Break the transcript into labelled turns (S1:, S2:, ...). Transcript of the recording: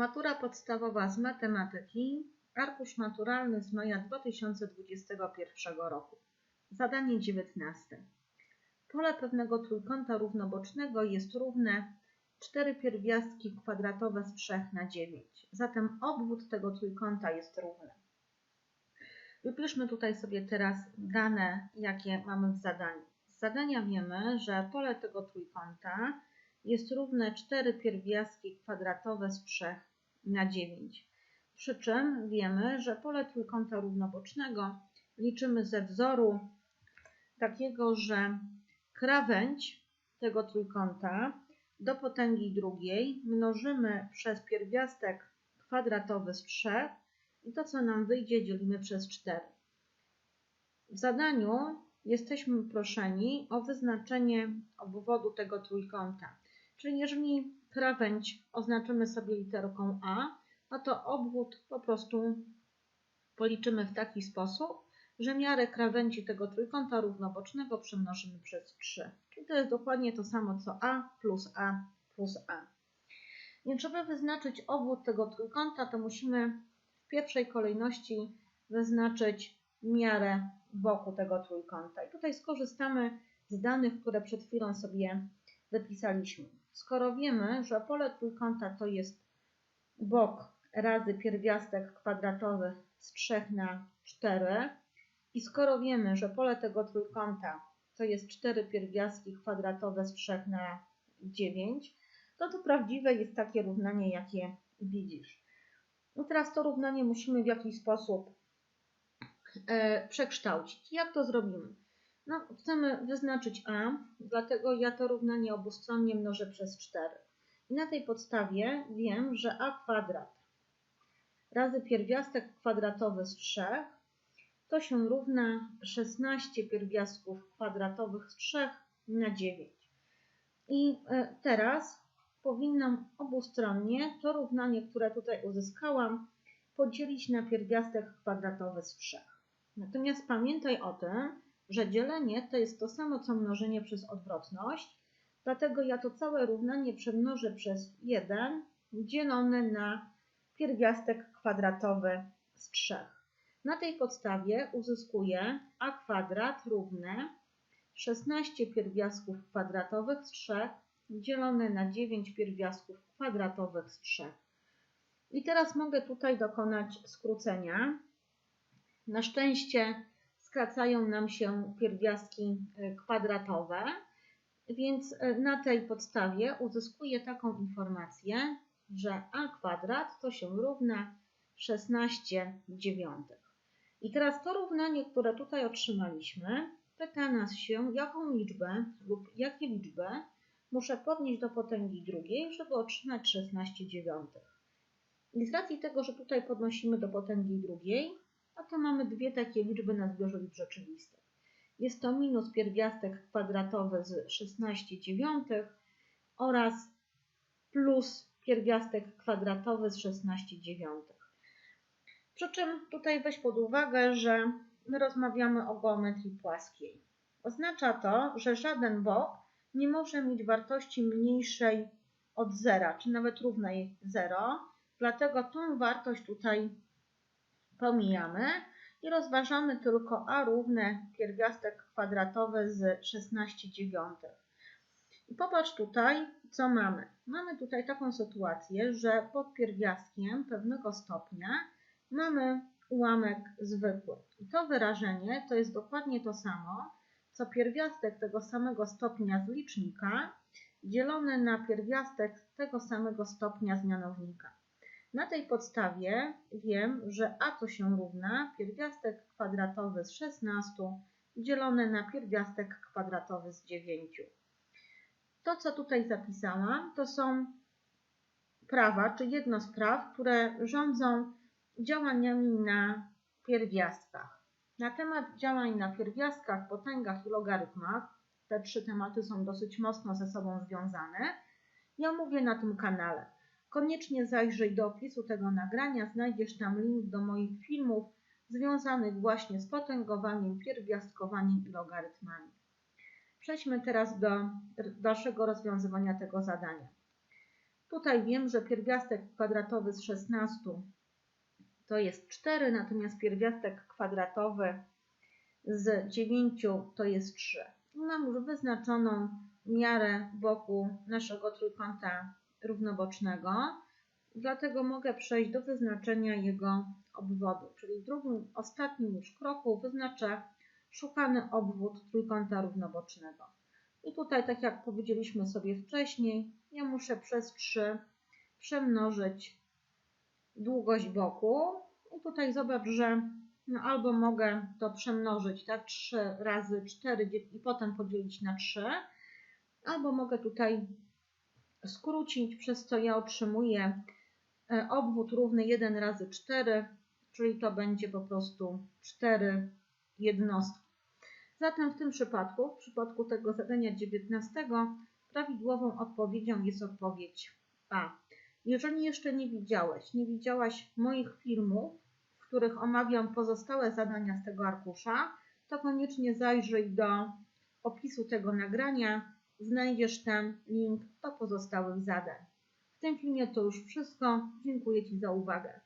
S1: Matura podstawowa z matematyki, arkusz maturalny z maja 2021 roku. Zadanie 19. Pole pewnego trójkąta równobocznego jest równe 4 pierwiastki kwadratowe z 3 na 9. Zatem obwód tego trójkąta jest równy. Wypiszmy tutaj sobie teraz dane, jakie mamy w zadaniu. Z zadania wiemy, że pole tego trójkąta jest równe 4 pierwiastki kwadratowe z 3 na 9. Przy czym wiemy, że pole trójkąta równobocznego liczymy ze wzoru takiego, że krawędź tego trójkąta do potęgi drugiej mnożymy przez pierwiastek kwadratowy z 3 i to, co nam wyjdzie, dzielimy przez 4. W zadaniu jesteśmy proszeni o wyznaczenie obwodu tego trójkąta. Czyli jeżeli krawędź oznaczymy sobie literką A, no to obwód po prostu policzymy w taki sposób, że miarę krawędzi tego trójkąta równobocznego przemnożymy przez 3. Czyli to jest dokładnie to samo co A plus A plus A. Więc żeby wyznaczyć obwód tego trójkąta, to musimy w pierwszej kolejności wyznaczyć miarę boku tego trójkąta. I tutaj skorzystamy z danych, które przed chwilą sobie wypisaliśmy. Skoro wiemy, że pole trójkąta to jest bok razy pierwiastek kwadratowy z 3 na 4 i skoro wiemy, że pole tego trójkąta to jest 4 pierwiastki kwadratowe z 3 na 9, to to prawdziwe jest takie równanie, jakie widzisz. No teraz to równanie musimy w jakiś sposób e, przekształcić. Jak to zrobimy? No, chcemy wyznaczyć a, dlatego ja to równanie obustronnie mnożę przez 4. I na tej podstawie wiem, że a kwadrat razy pierwiastek kwadratowy z 3 to się równa 16 pierwiastków kwadratowych z 3 na 9. I e, teraz powinnam obustronnie to równanie, które tutaj uzyskałam, podzielić na pierwiastek kwadratowy z 3. Natomiast pamiętaj o tym, że dzielenie to jest to samo co mnożenie przez odwrotność, dlatego ja to całe równanie przemnożę przez 1 dzielone na pierwiastek kwadratowy z 3. Na tej podstawie uzyskuję a kwadrat równe 16 pierwiastków kwadratowych z 3 dzielone na 9 pierwiastków kwadratowych z 3. I teraz mogę tutaj dokonać skrócenia. Na szczęście skracają nam się pierwiastki e, kwadratowe, więc e, na tej podstawie uzyskuję taką informację, że a kwadrat to się równa 16 dziewiątych. I teraz to równanie, które tutaj otrzymaliśmy, pyta nas się, jaką liczbę lub jakie liczby muszę podnieść do potęgi drugiej, żeby otrzymać 16 dziewiątych. I z racji tego, że tutaj podnosimy do potęgi drugiej, a to mamy dwie takie liczby na zbiorze liczb rzeczywistych. Jest to minus pierwiastek kwadratowy z 16 dziewiątych oraz plus pierwiastek kwadratowy z 16 dziewiątych. Przy czym tutaj weź pod uwagę, że my rozmawiamy o geometrii płaskiej. Oznacza to, że żaden bok nie może mieć wartości mniejszej od zera, czy nawet równej 0, dlatego tą wartość tutaj pomijamy i rozważamy tylko a równe pierwiastek kwadratowy z 16 dziewiątych. I popatrz tutaj, co mamy. Mamy tutaj taką sytuację, że pod pierwiastkiem pewnego stopnia mamy ułamek zwykły. I to wyrażenie to jest dokładnie to samo, co pierwiastek tego samego stopnia z licznika dzielone na pierwiastek tego samego stopnia z mianownika. Na tej podstawie wiem, że a to się równa pierwiastek kwadratowy z 16 dzielone na pierwiastek kwadratowy z 9. To, co tutaj zapisałam, to są prawa, czy jedno z praw, które rządzą działaniami na pierwiastkach. Na temat działań na pierwiastkach, potęgach i logarytmach, te trzy tematy są dosyć mocno ze sobą związane, ja mówię na tym kanale. Koniecznie zajrzyj do opisu tego nagrania, znajdziesz tam link do moich filmów związanych właśnie z potęgowaniem, pierwiastkowaniem i logarytmami. Przejdźmy teraz do dalszego rozwiązywania tego zadania. Tutaj wiem, że pierwiastek kwadratowy z 16 to jest 4, natomiast pierwiastek kwadratowy z 9 to jest 3. Mam już wyznaczoną miarę boku naszego trójkąta równobocznego, dlatego mogę przejść do wyznaczenia jego obwodu. Czyli w drugim, ostatnim już kroku wyznaczę szukany obwód trójkąta równobocznego. I tutaj, tak jak powiedzieliśmy sobie wcześniej, ja muszę przez 3 przemnożyć długość boku. I tutaj zobacz, że no albo mogę to przemnożyć tak 3 razy 4 i potem podzielić na 3, albo mogę tutaj skrócić, przez co ja otrzymuję e, obwód równy 1 razy 4, czyli to będzie po prostu 4 jednostki. Zatem w tym przypadku, w przypadku tego zadania 19, prawidłową odpowiedzią jest odpowiedź A. Jeżeli jeszcze nie widziałeś, nie widziałaś moich filmów, w których omawiam pozostałe zadania z tego arkusza, to koniecznie zajrzyj do opisu tego nagrania. Znajdziesz tam link do pozostałych zadań. W tym filmie to już wszystko. Dziękuję Ci za uwagę.